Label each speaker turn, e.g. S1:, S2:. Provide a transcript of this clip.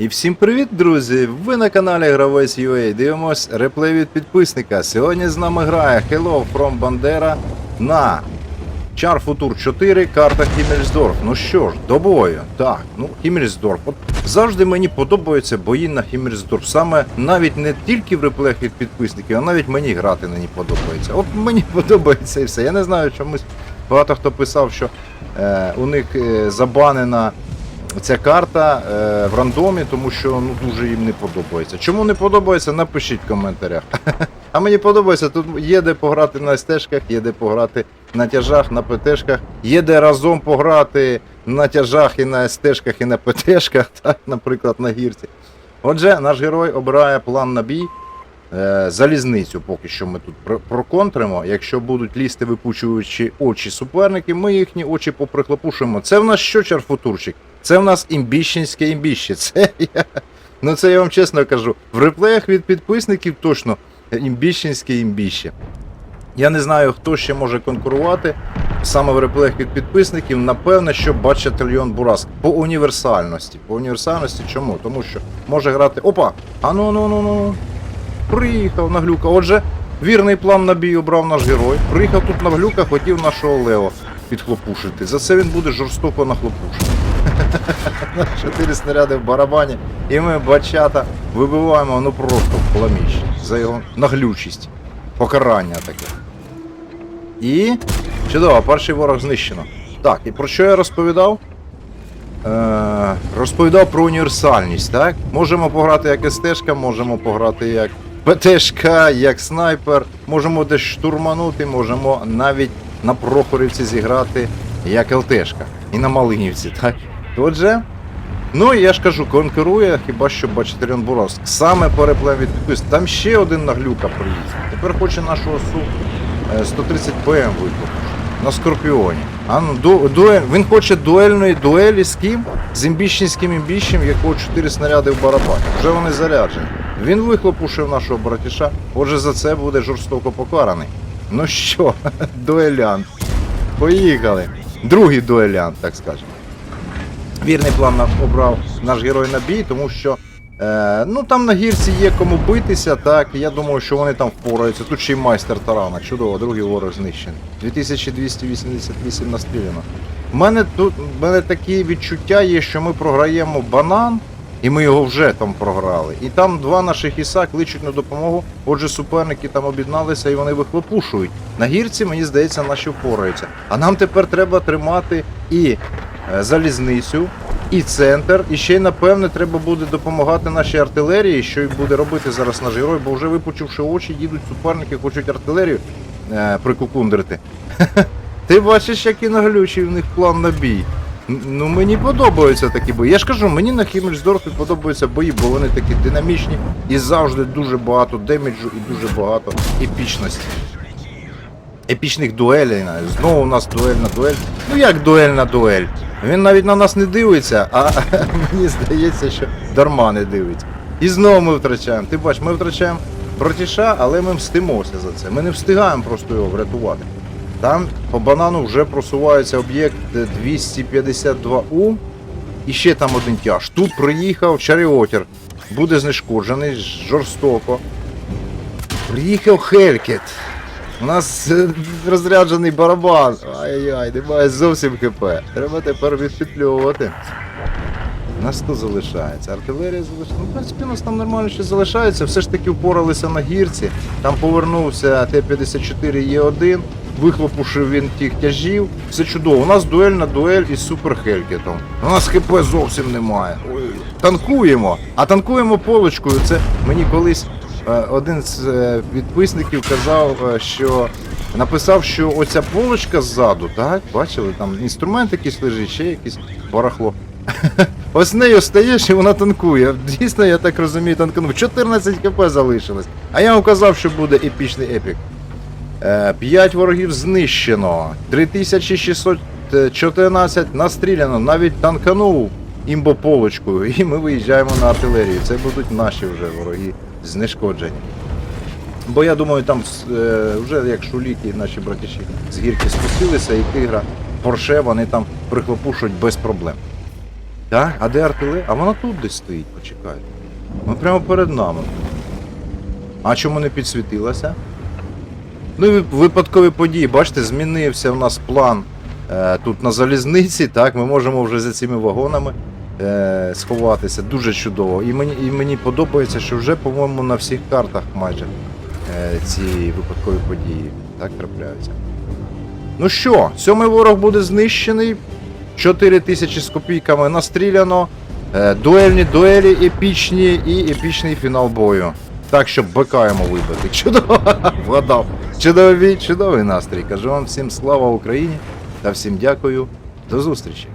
S1: І всім привіт, друзі! Ви на каналі Гравець UA. Дивимось реплей від підписника. Сьогодні з нами грає Hello from Bandera на Char Futur 4, карта Хіммельсдорф. Ну що ж, до бою. Так, ну Хіммельсдорф. От завжди мені подобаються бої на Хіммельсдорф. Саме навіть не тільки в реплеях від підписників, а навіть мені грати на подобається. От мені подобається і все. Я не знаю, чомусь багато хто писав, що е, у них е, забанена ця карта е, в рандомі, тому що ну дуже їм не подобається. Чому не подобається, напишіть в коментарях. А мені подобається, тут є де пограти на стежках, є де пограти на тяжах, на ПТшках, є де разом пограти на тяжах і на стежках, і на ПТшках, так, наприклад, на гірці. Отже, наш герой обирає план на бій. Е, залізницю поки що ми тут проконтримо. Якщо будуть лізти випучуючи очі суперники, ми їхні очі поприхлопушуємо. Це в нас що, чарфутурчик? Це в нас імбіщенське імбіще. Це я. Ну це я вам чесно кажу. В реплеях від підписників точно імбіщенське імбіще. Я не знаю, хто ще може конкурувати саме в реплеях від підписників. Напевне, що Батчатальйон Бураск по універсальності. По універсальності чому? Тому що може грати. Опа! А ну ну ну ну. Приїхав на глюка. Отже, вірний план на бій обрав наш герой. Приїхав тут на глюка, хотів нашого Лео підхлопушити. За це він буде жорстоко нахлопушений. Чотири снаряди в барабані. І ми бачата вибиваємо ну просто в пламіщ за його наглючість. Покарання таке. І. Чудово, перший ворог знищено. Так, і про що я розповідав? Е, розповідав про універсальність, так? Можемо пограти як СТшка, можемо пограти як ПТшка, як снайпер, можемо десь штурманути, можемо навіть на Прохорівці зіграти як ЛТшка. І на Малинівці, так? Отже, ну я ж кажу, конкурує хіба що Бачатеріон Бурас. Саме по реплеям від підпис. Там ще один наглюка приїзд. Тепер хоче нашого су е, 130 ПМ викликати. На Скорпіоні. А ну, ду, дуель. Він хоче дуельної дуелі з ким? З імбіщенським імбіщем, якого 4 снаряди в барабані. Вже вони заряджені. Він вихлопушив нашого братіша, отже за це буде жорстоко покараний. Ну що, дуелянт. Поїхали. Другий дуелянт, так скажемо. Вірний план обрав наш герой на бій, тому що е, ну там на гірці є кому битися, так. Я думаю, що вони там впораються. Тут ще й майстер тарана. Чудово, другий ворог знищений. 2288 настріляно. У мене тут в мене такі відчуття є, що ми програємо банан, і ми його вже там програли. І там два наших іса кличуть на допомогу. Отже, суперники там об'єдналися і вони вихлопушують. На гірці, мені здається, наші впораються. А нам тепер треба тримати і е, залізницю, і центр. І ще й, напевне, треба буде допомагати нашій артилерії, що й буде робити зараз наш герой, бо вже випучивши очі, їдуть суперники, хочуть артилерію е, прикукундрити. Ти бачиш, який наглючий в них план на бій. Ну мені подобаються такі бої. Я ж кажу, мені на Хіммельсдорфі подобаються бої, бо вони такі динамічні і завжди дуже багато демеджу і дуже багато епічності. Епічних дуелей. Знову у нас дуельна дуель. Ну як дуельна дуель? Він навіть на нас не дивиться, а мені здається, що дарма не дивиться. І знову ми втрачаємо. Ти бач, ми втрачаємо братіша, але ми мстимося за це. Ми не встигаємо просто його врятувати. Там по банану вже просувається об'єкт 252У. І ще там один тяж. Тут приїхав Чаріотер. Буде знешкоджений жорстоко. Приїхав Хелькет. У нас е, розряджений барабан. Ай-яй, немає зовсім КП. Треба тепер відпетлювати. Нас тут залишається. Артилерія залишається. Ну, в принципі, у нас там нормально ще залишається. Все ж таки впоралися на гірці. Там повернувся Т-54 Є1. Вихлопушив він тих тяжів. Все чудово. У нас дуель на дуель із Супер Хелькетом. У нас ХП зовсім немає. Танкуємо. А танкуємо полочкою. Це мені колись е, один з е, підписників казав, е, що написав, що оця полочка ззаду, так? Бачили, там інструмент якийсь лежить, ще якийсь барахло. Ось нею стаєш і вона танкує. Дійсно, я так розумію, танкнув. 14 кп залишилось. А я вам казав, що буде епічний епік. 5 ворогів знищено. 3614 настріляно. Навіть танканув імбополочкою. І ми виїжджаємо на артилерію. Це будуть наші вже вороги знешкоджені. Бо я думаю, там е, вже як шуліки наші братіші з гірки спустилися, і тигра, порше вони там прихлопушують без проблем. Так? А де артилерія? А вона тут десь стоїть, почекайте. Ну прямо перед нами. А чому не підсвітилася? Ну і випадкові події, бачите, змінився у нас план е, тут на залізниці, так, ми можемо вже за цими вагонами е, сховатися. Дуже чудово. І мені, і мені подобається, що вже, по-моєму, на всіх картах майже е, ці випадкові події так трапляються. Ну що, сьомий ворог буде знищений. 4 тисячі з копійками настріляно. Е, дуельні дуелі епічні і епічний фінал бою. Так, щоб БК йому вибити. Чудово! Вгадав. Чудовий чудовий настрій. Кажу вам всім слава Україні та всім дякую. До зустрічі!